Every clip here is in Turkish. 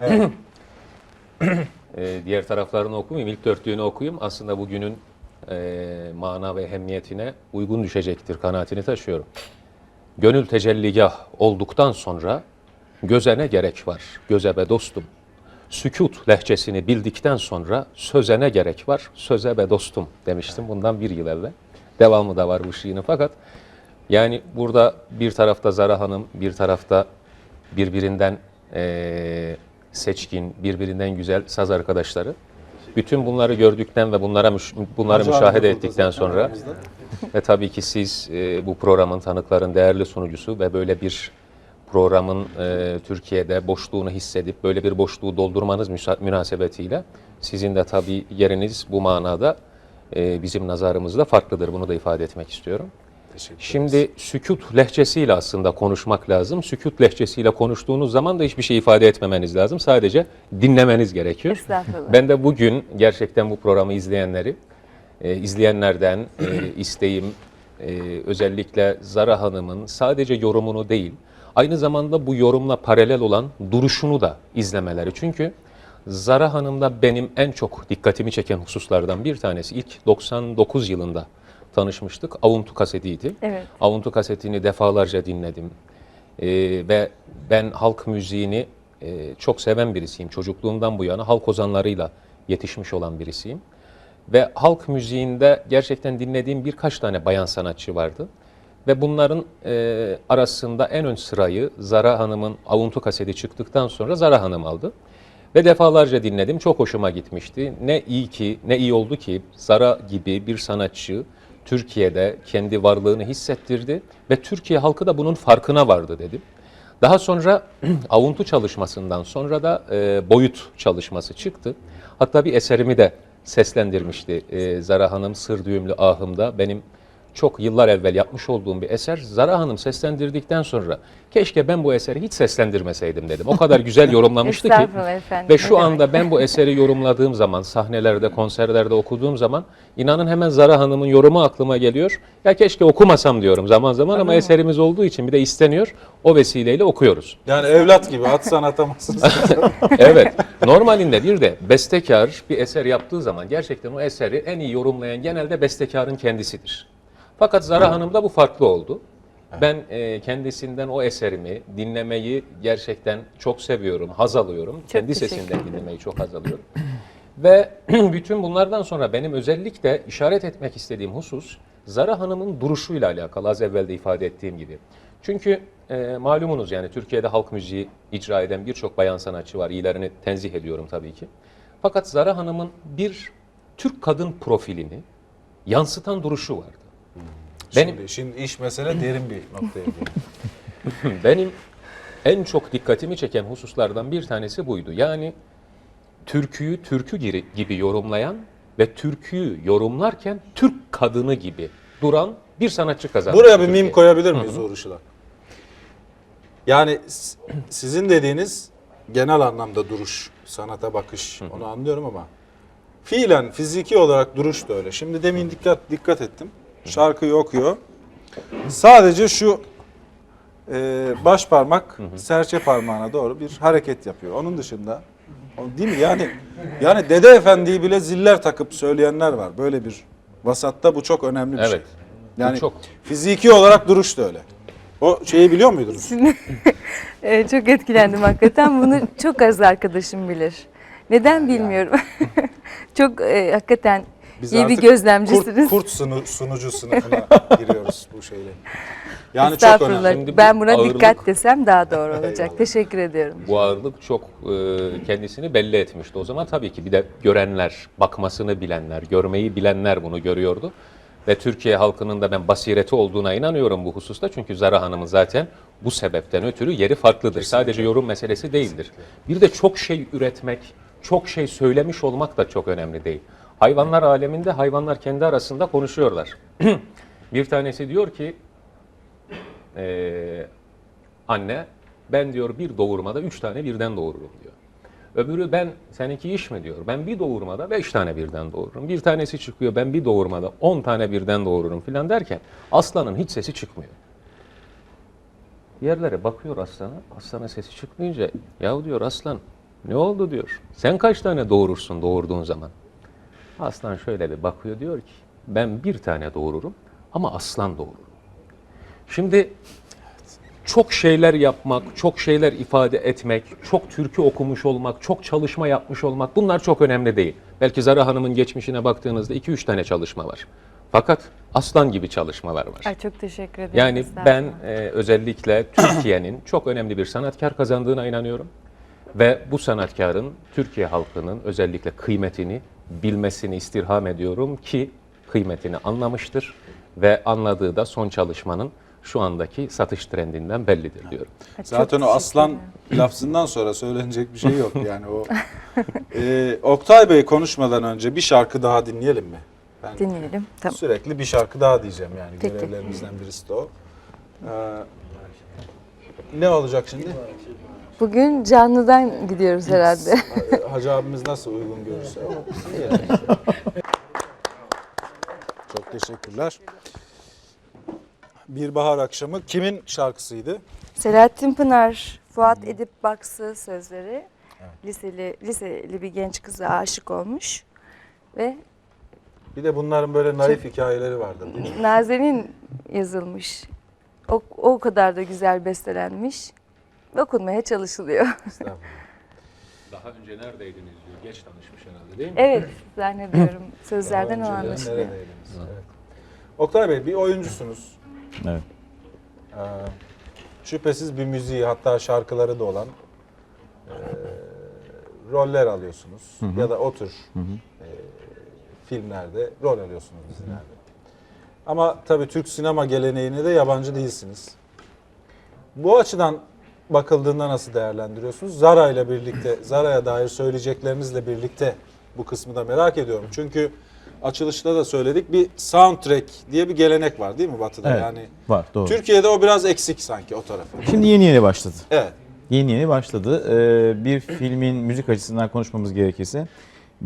Ee, diğer taraflarını okumayayım. İlk dörtlüğünü okuyayım. Aslında bugünün e, mana ve ehemmiyetine uygun düşecektir kanaatini taşıyorum. Gönül tecelligah olduktan sonra göze ne gerek var? Göze be dostum. Sükut lehçesini bildikten sonra söze ne gerek var? Söze be dostum demiştim bundan bir yıl evvel. Devamı da var bu şiirin fakat yani burada bir tarafta Zara Hanım, bir tarafta birbirinden eee, seçkin, birbirinden güzel saz arkadaşları. Bütün bunları gördükten ve bunlara müş- bunları Hacı müşahede ettikten sonra ve tabii ki siz e, bu programın tanıkların değerli sunucusu ve böyle bir programın e, Türkiye'de boşluğunu hissedip böyle bir boşluğu doldurmanız münasebetiyle sizin de tabii yeriniz bu manada e, bizim nazarımızda farklıdır. Bunu da ifade etmek istiyorum. Teşekkür Şimdi sükut lehçesiyle aslında konuşmak lazım. Sükut lehçesiyle konuştuğunuz zaman da hiçbir şey ifade etmemeniz lazım. Sadece dinlemeniz gerekiyor. Estağfurullah. Ben de bugün gerçekten bu programı izleyenleri, e, izleyenlerden e, isteğim e, özellikle Zara Hanım'ın sadece yorumunu değil, aynı zamanda bu yorumla paralel olan duruşunu da izlemeleri. Çünkü Zara Hanım'da benim en çok dikkatimi çeken hususlardan bir tanesi ilk 99 yılında tanışmıştık. Avuntu kasetiydi. Evet. Avuntu kasetini defalarca dinledim. Ee, ve ben halk müziğini e, çok seven birisiyim. Çocukluğumdan bu yana halk ozanlarıyla yetişmiş olan birisiyim. Ve halk müziğinde gerçekten dinlediğim birkaç tane bayan sanatçı vardı. Ve bunların e, arasında en ön sırayı Zara Hanım'ın Avuntu kaseti çıktıktan sonra Zara Hanım aldı. Ve defalarca dinledim. Çok hoşuma gitmişti. Ne iyi ki, ne iyi oldu ki Zara gibi bir sanatçı Türkiye'de kendi varlığını hissettirdi ve Türkiye halkı da bunun farkına vardı dedim. Daha sonra avuntu çalışmasından sonra da e, boyut çalışması çıktı. Hatta bir eserimi de seslendirmişti e, Zara Hanım Sır Düğümlü Ahım'da. Benim çok yıllar evvel yapmış olduğum bir eser. Zara Hanım seslendirdikten sonra keşke ben bu eseri hiç seslendirmeseydim dedim. O kadar güzel yorumlamıştı ki. Efendim. Ve şu anda ben bu eseri yorumladığım zaman, sahnelerde, konserlerde okuduğum zaman inanın hemen Zara Hanım'ın yorumu aklıma geliyor. Ya keşke okumasam diyorum zaman zaman ama eserimiz olduğu için bir de isteniyor. O vesileyle okuyoruz. Yani evlat gibi atsan atamazsınız. Evet. Normalinde bir de bestekar bir eser yaptığı zaman gerçekten o eseri en iyi yorumlayan genelde bestekarın kendisidir. Fakat Zara Hanım'da bu farklı oldu. Ben e, kendisinden o eserimi dinlemeyi gerçekten çok seviyorum, haz alıyorum. Kendi teşekkür sesinden dinlemeyi çok haz alıyorum. Ve bütün bunlardan sonra benim özellikle işaret etmek istediğim husus Zara Hanım'ın duruşuyla alakalı az evvel de ifade ettiğim gibi. Çünkü e, malumunuz yani Türkiye'de halk müziği icra eden birçok bayan sanatçı var. İyilerini tenzih ediyorum tabii ki. Fakat Zara Hanım'ın bir Türk kadın profilini yansıtan duruşu vardı. Benim Şimdi, şimdi iş mesele derin bir noktaya benim en çok dikkatimi çeken hususlardan bir tanesi buydu. Yani türküyü türkü gibi yorumlayan ve türküyü yorumlarken Türk kadını gibi duran bir sanatçı kazandı. Buraya bir Türkiye. mim koyabilir miyiz Uğur? Yani sizin dediğiniz genel anlamda duruş, sanata bakış onu anlıyorum ama fiilen fiziki olarak duruş da öyle. Şimdi demin dikkat dikkat ettim. Şarkıyı okuyor. Sadece şu e, baş parmak serçe parmağına doğru bir hareket yapıyor. Onun dışında değil mi? Yani yani Dede Efendi'yi bile ziller takıp söyleyenler var. Böyle bir vasatta bu çok önemli bir şey. Evet. Bu Yani çok. fiziki olarak duruş da öyle. O şeyi biliyor muydunuz? Ee, çok etkilendim hakikaten. Bunu çok az arkadaşım bilir. Neden bilmiyorum. çok e, hakikaten iyi bir artık gözlemcisiniz. Kurt, kurt sunu, sunucu sınıfına giriyoruz bu şeyle. Yani çok Estağfurullah. önemli. Şimdi bu ben buna ağırlık- dikkat desem daha doğru olacak. Eyvallah. Teşekkür ediyorum. Bu ağırlık çok e, kendisini belli etmişti. O zaman tabii ki bir de görenler, bakmasını bilenler, görmeyi bilenler bunu görüyordu. Ve Türkiye halkının da ben basireti olduğuna inanıyorum bu hususta. Çünkü Zara Hanım'ın zaten bu sebepten ötürü yeri farklıdır. Sadece yorum meselesi değildir. Bir de çok şey üretmek, çok şey söylemiş olmak da çok önemli değil. Hayvanlar aleminde hayvanlar kendi arasında konuşuyorlar. bir tanesi diyor ki, e, anne ben diyor bir doğurmada üç tane birden doğururum diyor. Öbürü ben seninki iş mi diyor. Ben bir doğurmada beş tane birden doğururum. Bir tanesi çıkıyor ben bir doğurmada on tane birden doğururum filan derken aslanın hiç sesi çıkmıyor. Yerlere bakıyor aslana. Aslanın sesi çıkmayınca yahu diyor aslan Ne oldu diyor. Sen kaç tane doğurursun doğurduğun zaman? Aslan şöyle bir bakıyor diyor ki ben bir tane doğururum ama aslan doğururum. Şimdi çok şeyler yapmak, çok şeyler ifade etmek, çok türkü okumuş olmak, çok çalışma yapmış olmak bunlar çok önemli değil. Belki Zara Hanım'ın geçmişine baktığınızda 2-3 tane çalışma var. Fakat aslan gibi çalışmalar var. Ay çok teşekkür ederim. Yani ben e, özellikle Türkiye'nin çok önemli bir sanatkar kazandığına inanıyorum. Ve bu sanatkarın Türkiye halkının özellikle kıymetini bilmesini istirham ediyorum ki kıymetini anlamıştır ve anladığı da son çalışmanın şu andaki satış trendinden bellidir diyorum. Çok Zaten o aslan lafzından sonra söylenecek bir şey yok yani o. Ee, Oktay Bey konuşmadan önce bir şarkı daha dinleyelim mi? Ben Dinleyelim. Tamam. sürekli bir şarkı daha diyeceğim yani Peki. görevlerimizden birisi de o. Ee, ne olacak şimdi? Bugün canlıdan gidiyoruz herhalde. Hacı abimiz nasıl uygun görürse o. Çok teşekkürler. Bir bahar akşamı kimin şarkısıydı? Selahattin Pınar, Fuat Edip Baksı sözleri. Liseli, liseli bir genç kıza aşık olmuş. Ve Bir de bunların böyle naif hikayeleri vardır değil mi? Nazen'in yazılmış. O, o kadar da güzel bestelenmiş. Ve okunmaya çalışılıyor. Daha önce neredeydiniz diyor. Geç tanışmış herhalde değil mi? evet zannediyorum. Sözlerden o Daha önceden anlaşılıyor. neredeydiniz? Evet. Oktay Bey bir oyuncusunuz. Evet. Ee, şüphesiz bir müziği hatta şarkıları da olan e, roller alıyorsunuz. Ya da o tür e, filmlerde rol alıyorsunuz dizilerde. Ama tabii Türk sinema geleneğine de yabancı değilsiniz. Bu açıdan bakıldığında nasıl değerlendiriyorsunuz? Zara ile birlikte, Zara'ya dair söyleyeceklerinizle birlikte bu kısmı da merak ediyorum. Çünkü açılışta da söyledik bir soundtrack diye bir gelenek var değil mi Batı'da? Evet, Yani var doğru. Türkiye'de o biraz eksik sanki o tarafı. Şimdi yeni yeni başladı. Evet. Yeni yeni başladı. Ee, bir filmin müzik açısından konuşmamız gerekirse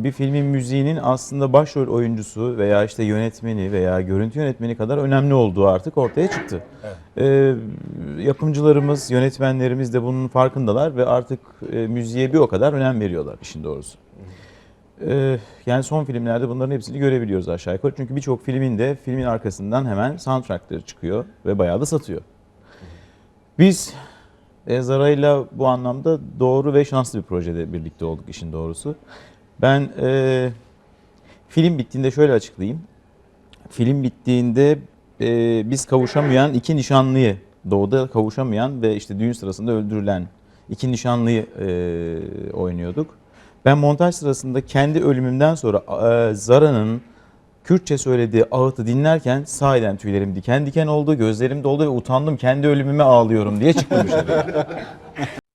bir filmin müziğinin aslında başrol oyuncusu veya işte yönetmeni veya görüntü yönetmeni kadar önemli olduğu artık ortaya çıktı. Ee, yapımcılarımız, yönetmenlerimiz de bunun farkındalar ve artık e, müziğe bir o kadar önem veriyorlar işin doğrusu. Ee, yani son filmlerde bunların hepsini görebiliyoruz aşağı yukarı. Çünkü birçok filmin de filmin arkasından hemen soundtrackları çıkıyor ve bayağı da satıyor. Biz e, Zara'yla bu anlamda doğru ve şanslı bir projede birlikte olduk işin doğrusu. Ben e, film bittiğinde şöyle açıklayayım. Film bittiğinde e, biz kavuşamayan iki nişanlıyı, doğuda kavuşamayan ve işte düğün sırasında öldürülen iki nişanlıyı e, oynuyorduk. Ben montaj sırasında kendi ölümümden sonra e, Zara'nın Kürtçe söylediği ağıtı dinlerken sahiden tüylerim diken diken oldu, gözlerim doldu ve utandım kendi ölümüme ağlıyorum diye çıktım.